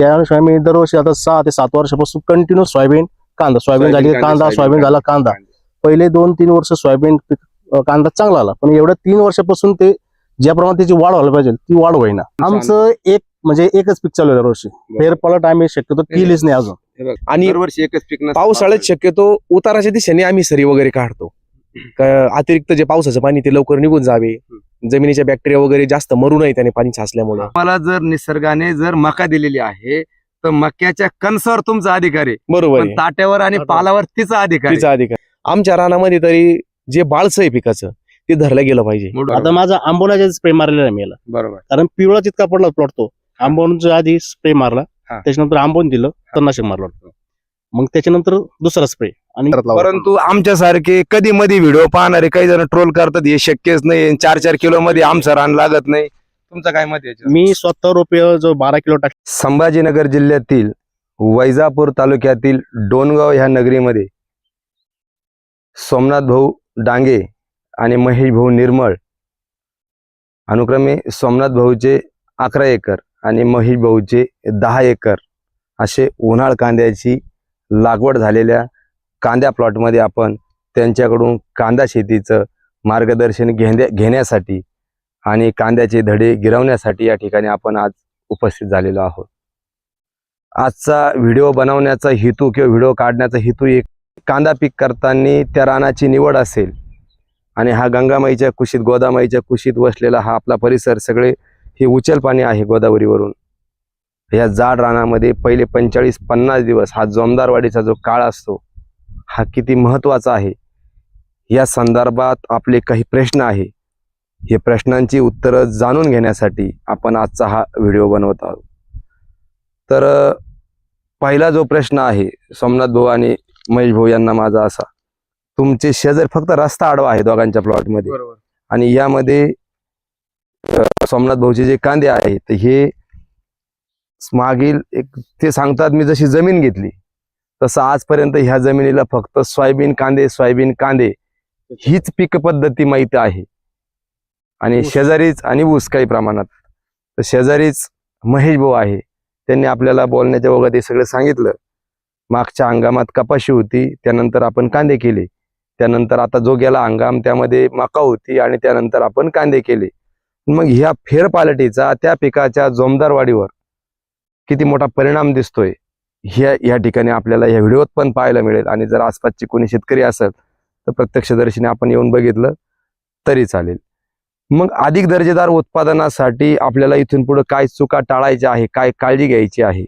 त्यानुसार आम्ही दरवर्षी आता सहा ते सात वर्षापासून कंटिन्यू सोयाबीन कांदा. सोयाबीन झाली कांदा सोयाबीन झाला कांदा. पहिले दोन तीन वर्ष सोयाबीन कांदा चांगला आला. पण एवढ्या तीन वर्षापासून ते ज्या प्रमाणात त्याची वाढ व्हायला पाहिजे ती वाढ होईना. आमचं एक म्हणजे एकच पीक चालू आहे दरवर्षी. फेरपलट आम्ही शक्यतो केलीच नाही अजून. आणि दरवर्षी एकच पीक. पावसाळ्यात शक्यतो उताराच्या दिशेने आम्ही सरी वगैरे काढतो. अतिरिक्त जे पावसाचं पाणी ते लवकर निघून जावे. जमिनीच्या बॅक्टेरिया वगैरे जास्त मरू नये त्याने पाणी साचल्यामुळे मला जर निसर्गाने जर मका दिलेली आहे तर मक्याच्या कणसावर तुमचा अधिकार आहे बरोबर पण आहे. ताट्यावर आणि. पालावर तिचा अधिकार आहे. तिचा अधिकार आमच्या रानामध्ये तरी जे बाळसं आहे पिकाचं ते धरलं गेलं पाहिजे बरोबर. आता माझा आंबोनाचा स्प्रे मारलेला आहे मी याला बरोबर कारण पिवळा तितका पडला प्लॉट तो आंबोनच्या आधी स्प्रे मारला हा. त्याच्यानंतर आंबोन दिलं तणनाशक मारलं मग त्याच्यानंतर दुसरा स्प्रे आणि परंतु आमच्यासारखे कधी मध्ये व्हिडिओ पाहणारे काही जण ट्रोल करतात हे शक्यच नाही. चार चार किलो मध्ये आमचं रान लागत नाही. तुमचं काय मत याच्यावर? मी स्वतः रुपये जो बारा किलो टाक संभाजीनगर जिल्ह्यातील वैजापूर तालुक्यातील डोनगाव ह्या नगरीमध्ये सोमनाथ भाऊ डांगे आणि महेश भाऊ निर्मळ अनुक्रमे सोमनाथ भाऊचे अकरा एकर आणि महेश भाऊचे दहा एकर असे उन्हाळ कांद्याची लागवड झालेल्या कांद्या प्लॉटमध्ये आपण त्यांच्याकडून कांदा शेतीचं मार्गदर्शन घेण्या घेण्यासाठी आणि कांद्याचे धडे गिरवण्यासाठी या ठिकाणी आपण आज उपस्थित झालेलो आहोत. आजचा व्हिडिओ बनवण्याचा हेतू किंवा व्हिडिओ काढण्याचा हेतू एक कांदा पीक करताना त्या रानाची निवड असेल आणि हा गंगामाईच्या कुशीत गोदामाईच्या कुशीत वसलेला हा आपला परिसर सगळे हे उचल पाणी आहे गोदावरीवरून. या जाड रानामध्ये पहिले पंचेचाळीस पन्नास दिवस हा जोमदारवाडीचा जो काळ असतो हा किती महत्त्वाचा आहे? या संदर्भात आपले काही प्रश्न आहे. हे प्रश्नांची उत्तरं जाणून घेण्यासाठी आपण आजचा हा व्हिडिओ बनवत आहोत. तर पहिला जो प्रश्न आहे सोमनाथ भाऊ आणि महेश भाऊ यांना माझा असा. तुमचे शेजार फक्त रस्ता आडवा आहे दोघांच्या प्लॉटमध्ये. आणि यामध्ये सोमनाथ भाऊचे जे कांदे आहेत हे मागील एक ते सांगतात मी जशी जमीन घेतली. तसं आजपर्यंत ह्या जमिनीला फक्त सोयाबीन कांदे सोयाबीन कांदे हीच पीक पद्धती माहिती आहे. आणि. शेजारीच आणि ऊस काही प्रमाणात. तर शेजारीच महेश भाऊ आहे. त्यांनी आपल्याला बोलण्याच्या वगैरे ते सगळं सांगितलं. मागच्या हंगामात कपाशी होती त्यानंतर आपण कांदे केले. त्यानंतर आता जो गेला हंगाम त्यामध्ये मका होती आणि त्यानंतर आपण कांदे केले. मग ह्या फेरपालटीचा त्या पिकाच्या जोमदार वाढीवर किती मोठा परिणाम दिसतोय. ह्या या ठिकाणी आपल्याला या व्हिडिओत पण पाहायला मिळेल. आणि जर आसपासची कोणी शेतकरी असेल तर प्रत्यक्षदर्शीने आपण येऊन बघितलं तरी चालेल. मग अधिक दर्जेदार उत्पादनासाठी आपल्याला इथून पुढे काय चुका टाळायच्या आहे काय काळजी घ्यायची आहे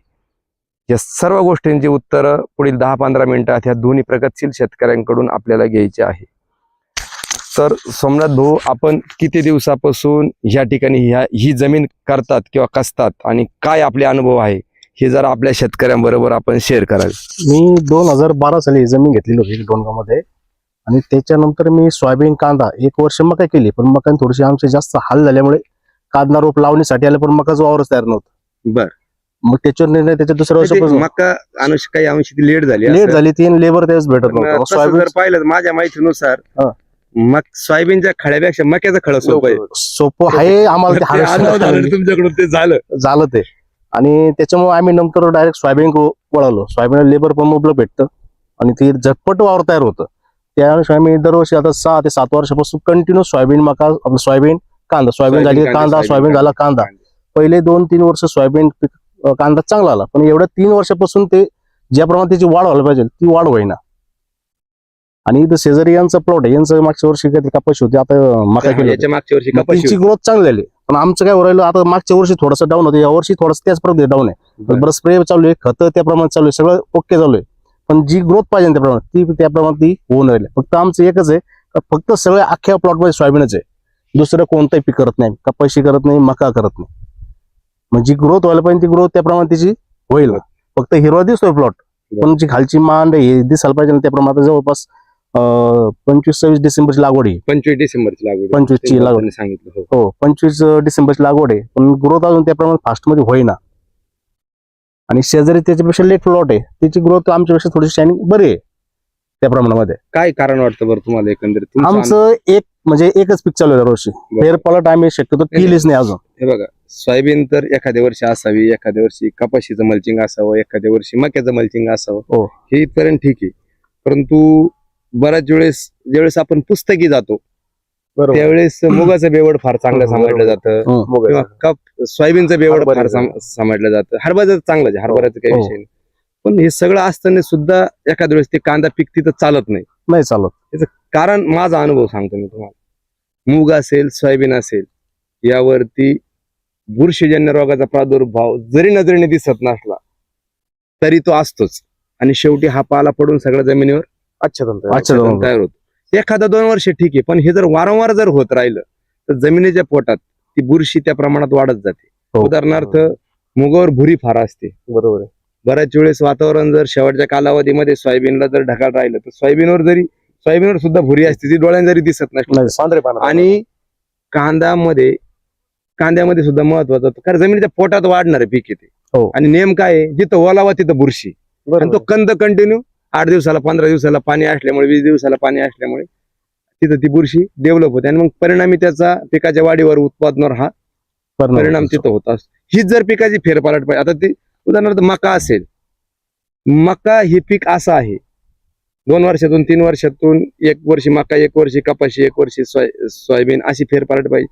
या सर्व गोष्टींची उत्तरं पुढील दहा पंधरा मिनिटात ह्या दोन्ही प्रगतशील शेतकऱ्यांकडून आपल्याला घ्यायची आहे. तर सोमनाथ भाऊ आपण किती दिवसापासून ह्या ठिकाणी ह्या ही जमीन करतात किंवा कसतात आणि काय आपले अनुभव आहे? हे जर आपल्या शेतकऱ्यांबरोबर आपण शेअर करावे मी दोन हजार बारा साली ही जमीन घेतलेली होती डोनगावमध्ये आणि त्याच्यानंतर मी सोयाबीन कांदा एक वर्ष मका केली पण मका थोडीशी आमचे जास्त हाल झाल्यामुळे कांदा रोप लावणीसाठी आले पण मकाचं वावरच तयार नव्हतं. बर. मग त्याच्यावर निर्णय त्याच्या दुसऱ्या वर्षापासून मका अनुष काही अंशी लेट झाली लेट. झाली तीन लेबर त्यावेळेस भेटत नव्हतं. सोयाबीन पाहिलं माझ्या माहितीनुसार. मग सोयाबीनच्या खळ्यापेक्षा मक्याचं खळ सोपं सोपं आहे आम्हाला ते ते तुमच्याकडून ते झालं. झालं ते. आणि त्याच्यामुळे आम्ही नंतर डायरेक्ट सोयाबीन वळालो सोयाबीन लेबर पण उपलब्ध भेटतं आणि ते झटपट वावर तयार होतं. त्यानुसार आम्ही दरवर्षी आता सहा ते सात वर्षापासून कंटिन्यू सोयाबीन मका आपलं सोयाबीन कांदा. सोयाबीन झाली कांदा सोयाबीन झाला कांदा. पहिले दोन तीन वर्ष सोयाबीन कांदा चांगला आला. पण एवढ्या तीन वर्षापासून ते ज्या प्रमाणात त्याची वाढ व्हायला पाहिजे ती वाढ होईना. आणि इथं शेजारी यांचा प्लॉट आहे. यांचं मागच्या वर्षी काहीतरी कपाशी होती. आता मका केली मागच्या वर्षी. ग्रोथ चांगली झाली पण आमचं काय राहिलं आता मागच्या वर्षी थोडंसं डाऊन होतं या वर्षी थोडंसं त्याच प्रमाणे डाऊन आहे. बरं. स्प्रे चालू आहे खतं त्या प्रमाणात चालू आहे सगळं ओके चालू आहे. पण जी ग्रोथ पाहिजे त्या प्रमाणात ती त्या प्रमाणात ती होऊन राहिली. फक्त आमचं एकच आहे का फक्त सगळ्या अख्ख्या प्लॉटमध्ये सोयाबीनच आहे. दुसरं कोणतंही पीक करत नाही कपाशी करत नाही मका करत नाही. मग जी ग्रोथ व्हायला पाहिजे ती ग्रोथ त्या प्रमाणात तिची होईल. फक्त हिरवा दिसतोय प्लॉट पण जी खालची मांड हे दिसायला पाहिजे त्या प्रमाणात जवळपास पंचवीस सव्वीस डिसेंबरची लागवड आहे पंचवीस डिसेंबरची लागवड आहे. 25 ची ते लागवड. सांगितलं हो. हो पंचवीस डिसेंबरची लागवड आहे पण ग्रोथ अजून त्या प्रमाणात फास्टमध्ये होईना आणि शेजारी त्याच्यापेक्षा लेट प्लॉट आहे त्याची ग्रोथ आमच्यापेक्षा थोडीशी शायनिंग बरी आहे त्या प्रमाणामध्ये काय कारण वाटतं बरं तुम्हाला एकंदरीत तुमचा आमचं एक म्हणजे एकच पीक चालू आहे दरवर्षी. फेरपलट आम्ही शक्यतो केलीच नाही अजून हे बघा सोयाबीन तर एखाद्या वर्षी असावी एखाद्या वर्षी कपाशीचं मल्चिंग असावं एखाद्या वर्षी मक्याचं मल्चिंग असावं हो. हे इथपर्यंत ठीक आहे परंतु बऱ्याच वेळेस ज्यावेळेस आपण पुस्तकी जातो त्यावेळेस मुगाचं बेवड फार चांगलं हो, समजलं बरोबर. जातं. किंवा कप सोयाबीनचं बेवड फार समजलं जातं. हरभऱ्याचं चांगलं आहे हरभऱ्याचं काही हो. विषय नाही. पण हे सगळं असताना सुद्धा एखाद्या वेळेस ते कांदा पीक तिथं चालत नाही. नाही चालत. कारण माझा अनुभव सांगतो मी तुम्हाला. मूग असेल सोयाबीन असेल यावरती बुरशीजन्य रोगाचा प्रादुर्भाव जरी नजरेने दिसत नसला तरी तो असतोच. आणि शेवटी हा पाला पडून सगळ्या जमिनीवर अच्छा तंत्र अच्छा खत दोन तयार होतो? एखादा दोन वर्ष ठीक आहे पण हे जर वारंवार जर होत राहिलं तर जमिनीच्या पोटात ती बुरशी त्या प्रमाणात वाढत जाते. हो. उदाहरणार्थ मुगावर भुरी फार असते. बरोबर बऱ्याच वेळेस वातावरण जर शेवटच्या कालावधीमध्ये सोयाबीनला जर ढगाळ राहिलं तर सोयाबीनवर जरी सोयाबीनवर सुद्धा भुरी असते ती डोळ्यां जरी दिसत नाही आणि कांद्यामध्ये कांद्यामध्ये सुद्धा महत्वाचं होतं. कारण जमिनीच्या पोटात वाढणारे पीक येते हो. आणि नेम काय आहे? जिथं ओलावा तिथं बुरशी. आणि तो कंद कंटिन्यू आठ दिवसाला पंधरा दिवसाला पाणी असल्यामुळे वीस दिवसाला पाणी असल्यामुळे तिथं ती बुरशी डेव्हलप होते. आणि मग परिणामी त्याचा पिकाच्या वाढीवर उत्पादनावर हा परिणाम तिथं होत हीच जर पिकाची फेरपालट पाहिजे. आता ती उदाहरणार्थ मका असेल. मका हे पीक असं आहे. दोन वर्षातून तीन वर्षातून एक वर्षी मका एक वर्षी कपाशी एक वर्षी सोय सोयाबीन अशी फेरपालट पाहिजे.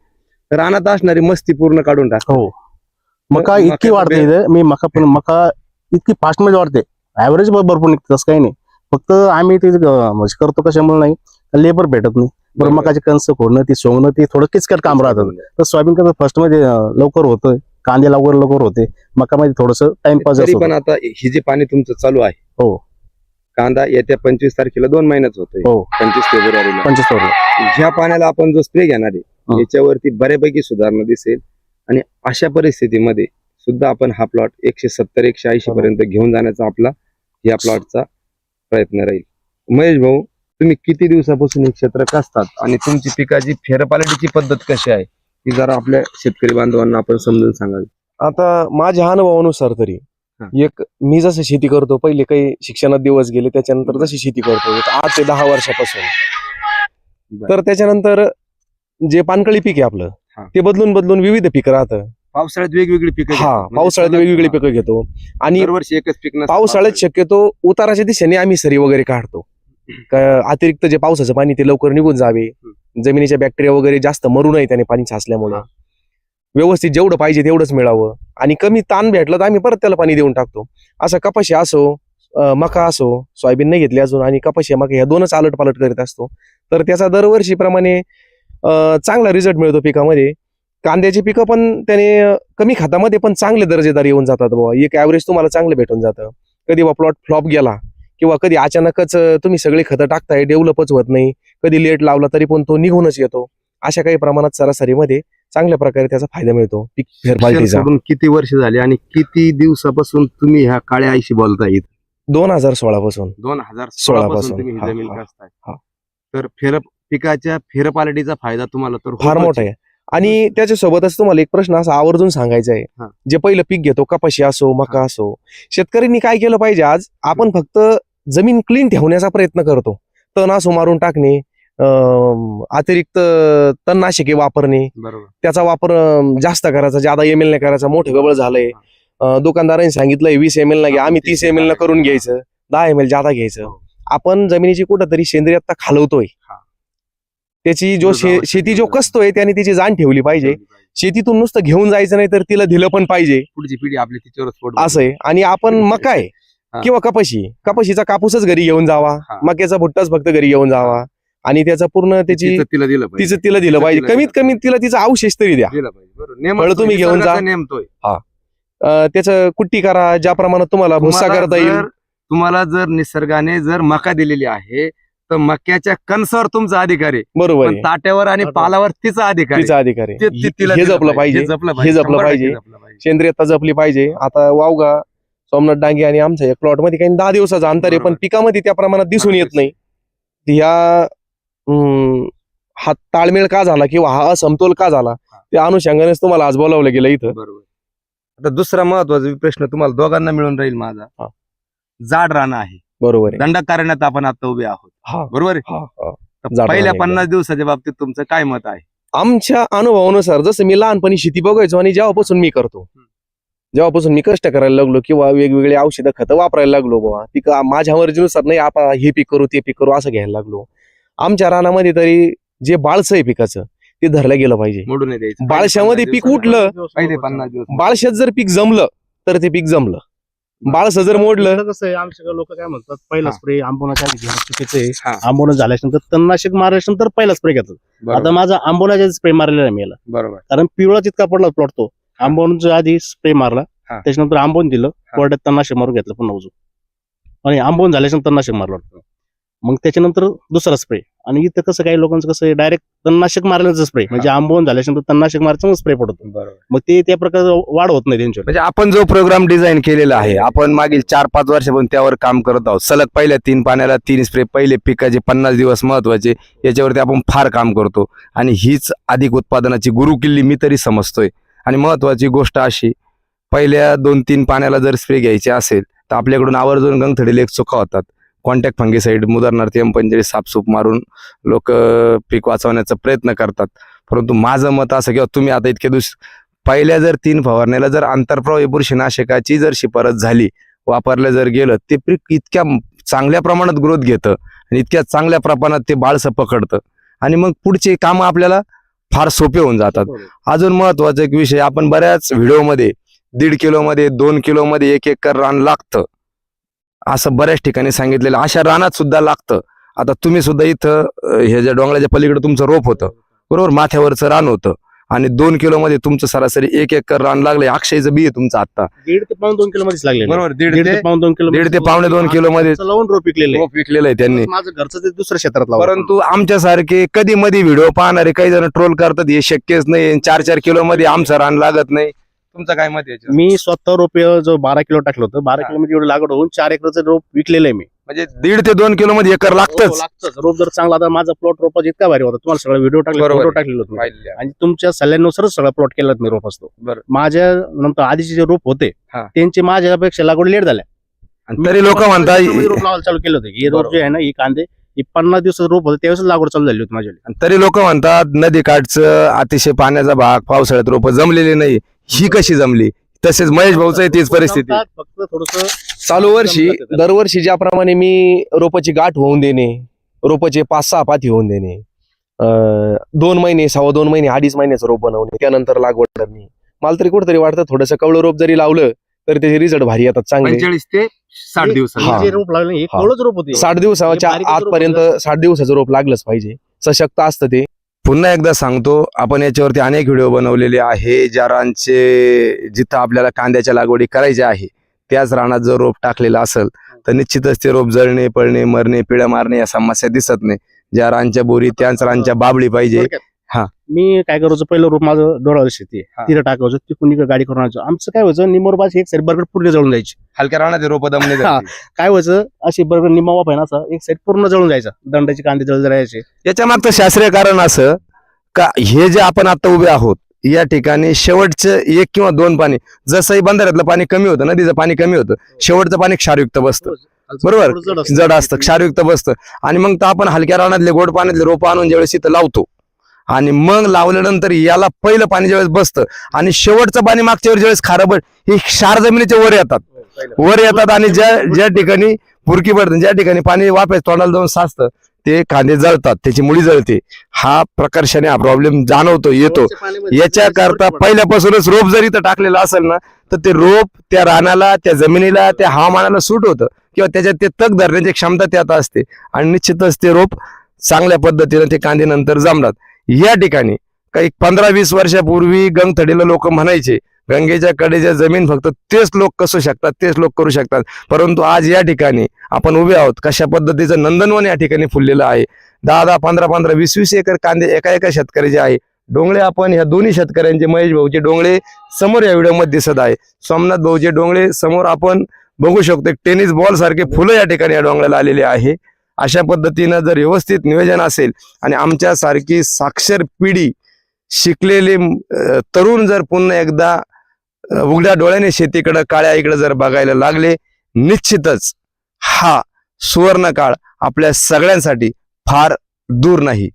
रानात असणारी मस्ती पूर्ण काढून टाक हो. मका इतकी वाढते मी मका पण मका इतकी फास्टमध्ये वाढते. ऍव्हरेज भरपूर निघते तसं काही नाही. फक्त आम्ही ते म्हणजे करतो कशामुळे नाही लेबर भेटत नाही. बरं. मकाचे कणस फोडणं ती सोंगणं ते थोडं किचकट काम राहतं तर सोयाबीन कसं फर्स्टमध्ये लवकर होतं कांदे लवकर लवकर होते. मकामध्ये थोडस टाइमपास पण आता हे जे पाणी तुमचं चालू आहे हो. कांदा येत्या पंचवीस तारखेला दोन महिन्यात होतोय. हो. पंचवीस फेब्रुवारीला. पंचवीस वर ह्या पाण्याला आपण जो स्प्रे घेणार आहे. याच्यावरती बऱ्यापैकी सुधारणा दिसेल. आणि अशा परिस्थितीमध्ये सुद्धा आपण हा प्लॉट एकशे सत्तर एकशे ऐंशी पर्यंत घेऊन जाण्याचा आपला या प्लॉटचा प्रयत्न राहील महेश भाऊ तुम्ही किती दिवसापासून हे क्षेत्र कसतात आणि तुमची पिकाची फेरपालटीची पद्धत कशी आहे ती जरा आपल्या शेतकरी बांधवांना आपण समजून सांगावी आता माझ्या अनुभवानुसार तरी. एक मी जसं शेती करतो पहिले काही शिक्षणात दिवस गेले त्याच्यानंतर जशी शेती करतो आठ ते दहा वर्षापासून. तर त्याच्यानंतर जे पानकळी पीक आहे आपलं. ते बदलून बदलून विविध पीक राहतं पावसाळ्यात वेगवेगळी पिकं हा घेतात. म्हणजे पावसाळ्यात वेगवेगळी पिकं घेतो. आणि दरवर्षी एकच पीक नसतं पावसाळ्यात. शक्यतो उताराच्या दिशेने आम्ही सरी वगैरे काढतो. का- अतिरिक्त जे पावसाचं पाणी ते लवकर निघून जावे. जमिनीच्या बॅक्टेरिया वगैरे जास्त मरू नये त्याने पाणी साचल्यामुळं. व्यवस्थित जेवढं पाहिजे तेवढंच मिळावं. आणि कमी ताण भेटलं तर आम्ही परत त्याला पाणी देऊन टाकतो. असं कपाशी असो अं, मका असो सोयाबीन नाही घेतली अजून आणि कपाशी मका ह्या दोनच आलट पालट करीत असतो. तर त्याचा दरवर्षीप्रमाणे अं, चांगला रिझल्ट मिळतो पिकामध्ये. कांद्याची पिकं पण त्याने कमी खतामध्ये पण चांगले दर्जेदार येऊन जातात बाबा एक ॲव्हरेज तुम्हाला चांगलं भेटून जातं. कधी बा प्लॉट फ्लॉप गेला किंवा कधी अचानकच तुम्ही सगळे खतं टाकताय डेव्हलपच होत नाही कधी लेट लावला तरी पण तो निघूनच येतो. अशा काही प्रमाणात सरासरीमध्ये चांगल्या प्रकारे त्याचा फायदा मिळतो पीक किती वर्ष झाली आणि किती दिवसापासून तुम्ही ह्या काळ्या आईशी बोलताय? इथं? दोन हजार सोळा पासून दोन हजार सोळा पासून. तर फेर पिकाच्या फेरपालटीचा फायदा तुम्हाला तर फार मोठा आहे. आणि त्याच्यासोबतच तुम्हाला एक प्रश्न असा आवर्जून सांगायचा आहे. जे पहिलं पीक घेतो कपाशी असो मका असो शेतकऱ्यांनी काय केलं पाहिजे आज? आपण फक्त जमीन क्लीन ठेवण्याचा प्रयत्न करतो. तण असो मारून टाकणे अतिरिक्त तणनाशके वापरणे त्याचा वापर जास्त करायचा ज्यादा एम एल नाही करायचा मोठं गबळ झालंय. दुकानदारांनी सांगितलंय वीस एम एल ना घ्या आम्ही तीस एम एल ना करून घ्यायचं दहा एम एल जादा घ्यायचं. हो. आपण जमिनीची कुठंतरी सेंद्रियता खालवतोय. त्याची जो शे-. शेती जो कसतोय त्याने तिची जाण ठेवली पाहिजे. शेतीतून नुसतं घेऊन जायचं नाही तर तिला दिलं पण पाहिजे. पुढची पिढी आपली तिच्यावरच पोट असं आहे आणि आपण मका आहे. हा. किंवा कपाशी. कपाशीचा कापूसच घरी घेऊन जावा. हा. मक्याचा भुट्टाच फक्त घरी घेऊन जावा. आणि त्याचा पूर्ण त्याची तिचं तिला दिलं पाहिजे. तिचं तिला दिलं पाहिजे. कमीत कमी तिला तिचा अवशेष तरी द्या. फळं तुम्ही घेऊन जा. निसर्गाचा नेम तोय अं, त्याचं कुट्टी करा. ज्या प्रमाणात तुम्हाला भुस्सा करता येईल. तुम्हाला जर निसर्गाने जर मका दिलेली आहे तर मक्याच्या कणसावर तुमचा अधिकार आहे. बरोबर पण आहे. ताट्यावर आणि बरोबर. पालावर तिचा अधिकार आहे. तिचा अधिकार आहे. ते- ते तिला हे दिलं जपलं पाहिजे. हे जपलं जपलं शंभर टक्के पाहिजे. जपलं पाहिजे. सेंद्रियता जपली पाहिजे. आता वावगा सोमनाथ डांगे आणि आमच्या या प्लॉटमध्ये काही दहा दिवसाचं अंतर आहे पण बरोबर. पिकामध्ये त्या प्रमाणात दिसून येत नाही. ह्या हा ताळमेळ का झाला किंवा हा असमतोल का झाला त्या अनुषंगानेच तुम्हाला आज बोलावलं गेलं इथं. बरोबर. आता दुसरा महत्त्वाचा प्रश्न तुम्हाला दोघांना मिळून राहील माझा. हा. जाड रान आहे. बरोबर आहे. दंडक करण्यात आपण आता उभे आहोत. हा. बरोबर आहे? हा. हा. तर पहिल्या पन्नास दिवसाच्या बाबतीत तुमचं काय मत आहे? आमच्या अनुभवानुसार जसं मी लहानपणी शेती बघायचो आणि जेव्हापासून मी करतो जेव्हापासून मी कष्ट करायला लागलो किंवा वेगवेगळे औषधं खतं वापरायला लागलो बाबा पीक माझ्या मर्जीनुसार नाही आपण हे पीक करू ते पीक करू असं घ्यायला लागलो. आमच्या रानामध्ये तरी जे बाळसं आहे पिकाचं ते धरलं गेलं पाहिजे. मोडून द्यायचं. बाळशामध्ये पीक उठलं पहिले पन्नास दिवस बाळशात जर पीक जमलं तर ते पीक जमलं. बाळसं जर मोडलं कसं आहे आमच्या लोक काय म्हणतात पहिला. स्प्रे आंबोनाच्या घेणं चुकीचं. आहे. आंबोना झाल्यानंतर तणनाशक मारल्यानंतर पहिला स्प्रे घेतात. आता माझा आंबोनाच्या स्प्रे मारलेला आहे मी याला बरोबर. कारण पिवळा तितका पडला प्लॉट तो आंबोनच्या आधी स्प्रे मारला. त्याच्यानंतर आंबोन दिलं कोरड्यात तणनाशक मारून घेतलं पुन्हा उजू आणि आंबोन झाल्यानंतर तणनाशक मारलं वाटतं. मग त्याच्यानंतर दुसरा स्प्रे आणि इथं कसं काही लोकांचं कसं आहे डायरेक्ट तणनाशक मारल्याचं स्प्रे म्हणजे आंबोन झाल्यानंतर तणनाशक मारायचं स्प्रे पडतो. बरोबर. मग ते त्या प्रकारे वाढ होत नाही त्यांच्यावर. म्हणजे आपण जो प्रोग्राम डिझाईन केलेला आहे आपण मागील चार पाच वर्षापासून त्यावर काम करत आहोत. सलग पहिल्या तीन पाण्याला तीन स्प्रे पहिले पिकाचे पन्नास दिवस महत्त्वाचे याच्यावरती आपण फार काम करतो. आणि हीच अधिक उत्पादनाची गुरुकिल्ली मी तरी समजतोय. आणि महत्वाची गोष्ट अशी पहिल्या दोन तीन पाण्याला जर स्प्रे घ्यायचे असेल तर आपल्याकडून आवर्जून गंगथडीला एक चुका होतात कॉन्टॅक्ट फंगीसाईड उदाहरणार्थ एम पंचेचाळीस सापसूप मारून लोक पीक वाचवण्याचा प्रयत्न करतात. परंतु माझं मत असं किंवा तुम्ही आता इतके दिवस पहिल्या जर तीन फवारण्याला जर आंतरप्रवाही बुरशीनाशकाची जर शिफारस झाली वापरलं जर गेलं ते पीक इतक्या चांगल्या प्रमाणात ग्रोथ घेतं आणि इतक्या चांगल्या प्रमाणात ते बाळसं पकडतं. आणि मग पुढचे कामं आपल्याला फार सोपे होऊन जातात. अजून महत्त्वाचा एक विषय आपण बऱ्याच व्हिडिओमध्ये दीड किलोमध्ये दोन किलोमध्ये एक एकर रान लागतं. असं बऱ्याच ठिकाणी सांगितलेलं. अशा रानात सुद्धा लागतं. आता तुम्ही सुद्धा इथं हे ज्या डोंगराच्या पलीकडे तुमचं रोप होतं बरोबर? माथ्यावरचं रान होतं. आणि दोन किलोमध्ये तुमचं सरासरी एक एकर रान लागलंय. अक्षयचं बी आहे तुमचं आता दीड ते पाऊन दोन किलो मध्येच लागले बरोबर दीड ते पाऊन दोन किलो दीड ते पावणे दोन किलो मध्ये लावून रोप विकलेले रोप विकलेलं आहे त्यांनी. माझं घरचं ते दुसऱ्या क्षेत्रात लावलं परंतु आमच्यासारखे कधी मध्ये व्हिडिओ पाहणारे काही जण ट्रोल करतात हे शक्यच नाही. चार चार किलो मध्ये आमचं रान लागत नाही. तुमचं काय मत याच्यावर? मी स्वतः रोप जो बारा किलो टाकलं होतं बारा हा. किलो मध्ये एवढं लागवड होऊन चार एकरचं रोप विकलेलं आहे मी म्हणजे दीड ते दोन किलो मध्ये एकर हो, लागतच लागतंच रोप जर चांगला आता माझा प्लॉट रोपाचा इतका भारी होता तुम्हाला सगळं व्हिडिओ टाकले बरोबर फोटो आहे. टाकलेले होते आणि तुमच्या सल्ल्यानुसारच सगळा प्लॉट केला मी रोप असतो बरं. माझ्या नंतर आधीचे जे रोप होते हा. त्यांचे माझ्यापेक्षा लागवड लेट झाल्या आणि तरी लोक म्हणतात रोप लावायला चालू केलं होतं हे रोप बरोबर. जे आहे ना ही कांदे ही पन्नास दिवसाचं रोप होतं त्यावेळेस लागवड चालू झाली होती माझ्या आणि तरी लोक म्हणतात नदी काठचं अतिशय पाण्याचा भाग पावसाळ्यात रोप जमलेली नाही ही कशी जमली? तसेच महेश भाऊचं तीच परिस्थिती. फक्त थोडस चालू वर्षी दरवर्षी ज्याप्रमाणे मी रोपाची गाठ होऊन देणे रोपाचे पाच सहा पाती होऊन देणे अं, दोन महिने सव्वा दोन महिने अडीच महिन्याचं रोप बनवणे त्यानंतर लागवड करणे. मला तरी कुठेतरी वाटतं थोडंसं कवळं रोप जरी लावलं तर त्याचे रिझल्ट भारी येतात चांगले. पंचेचाळीस ते साठ दिवस हा. जे रोप लागले हे हा. कवळच रोप होते. साठ दिवसाच्या हे बारीकच रोप आतपर्यंत. साठ दिवसाचं रोप लागलंच पाहिजे. सशक्त असतं ते. पुन्हा एकदा सांगतो आपण याच्यावरती अनेक व्हिडिओ बनवलेले आहे ज्या रानचे जिथं आपल्याला कांद्याच्या लागवडी करायच्या आहे त्याच रानात जर रोप टाकलेलं असेल तर निश्चितच ते रोप जळणे पळणे मरणे पिळ्या मारणे या समस्या दिसत नाही ज्या रानच्या बोरी त्याच रानच्या बाबळी पाहिजे. हा. मी काय करायचो पहिलं रोप माझं डोळ्यावर शेती. तिथं टाकायचं तिकडून इकडे गाडी करून आमचं काय व्हायचं निमोरबाज एक साईड बरगड पूर्ण जळून जायची हलक्या रानात रोप दमणे हा. काय व्हायचं? अशी बरगड निम्मा वाप आहे ना असा एक साईड पूर्ण जळून जायचा. दंडाची कांदे जळून जायचे याच्या मागचं शास्त्रीय कारण असं का हे जे आपण आता उभे आहोत या ठिकाणी शेवटचं एक किंवा दोन पाणी जसंही बंधाऱ्यातलं पाणी कमी होतं नदीचं पाणी कमी होतं शेवटचं पाणी क्षारयुक्त बसतं. बरोबर. जड असतं. क्षारयुक्त बसतं. आणि मग तर आपण हलक्या रानातले गोड पाण्यातले रोपं आणून ज्यावेळेस इथं लावतो आणि मग लावल्यानंतर याला पहिलं पाणी ज्यावेळेस बसतं आणि शेवटचं पाणी मागच्या वेळेस ज्यावेळेस खारं पड हे क्षार जमिनीच्या वर येतात. वर येतात आणि ज्या ज्या ठिकाणी पुरकी पडते ज्या ठिकाणी पाणी वापेस तोंडाला जाऊन साचतं ते कांदे जळतात त्याची मुळी जळते. हा प्रकर्षाने हा प्रॉब्लेम जाणवतो येतो. याच्या करता पहिल्यापासूनच रोप जर इथं टाकलेलं असेल ना तर ते रोप त्या रानाला त्या जमिनीला त्या हवामानाला सूट होतं. किंवा त्याच्यात ते तग धरण्याची क्षमता त्यात असते. आणि निश्चितच ते रोप चांगल्या पद्धतीने ते कांदे नंतर जमतात. या ठिकाणी काही पंधरा वीस वर्षापूर्वी गंगथडीला लोक म्हणायचे गंगेच्या कडेच्या जमीन फक्त तेच लोक कसू शकतात तेच लोक करू शकतात. परंतु आज या ठिकाणी आपण उभे आहोत. कशा पद्धतीचं नंदनवन या ठिकाणी फुललेलं आहे? दहा दहा पंधरा पंधरा वीस वीस एकर कांदे एका एका शेतकऱ्याचे आहे. डोंगळे आपण ह्या दोन्ही शेतकऱ्यांचे महेश भाऊचे डोंगळे समोर या व्हिडिओमध्ये दिसत आहे. सोमनाथ भाऊचे डोंगळे समोर आपण बघू शकतो. टेनिस बॉल सारखे फुलं या ठिकाणी या डोंगराला आलेले आहे. अशा पद्धतीनं जर व्यवस्थित नियोजन असेल आणि आमच्यासारखी साक्षर पिढी शिकलेले तरुण जर पुन्हा एकदा उघड्या डोळ्याने शेतीकडं काळ्या इकडे जर बघायला लागले निश्चितच हा सुवर्ण काळ आपल्या सगळ्यांसाठी फार दूर नाही.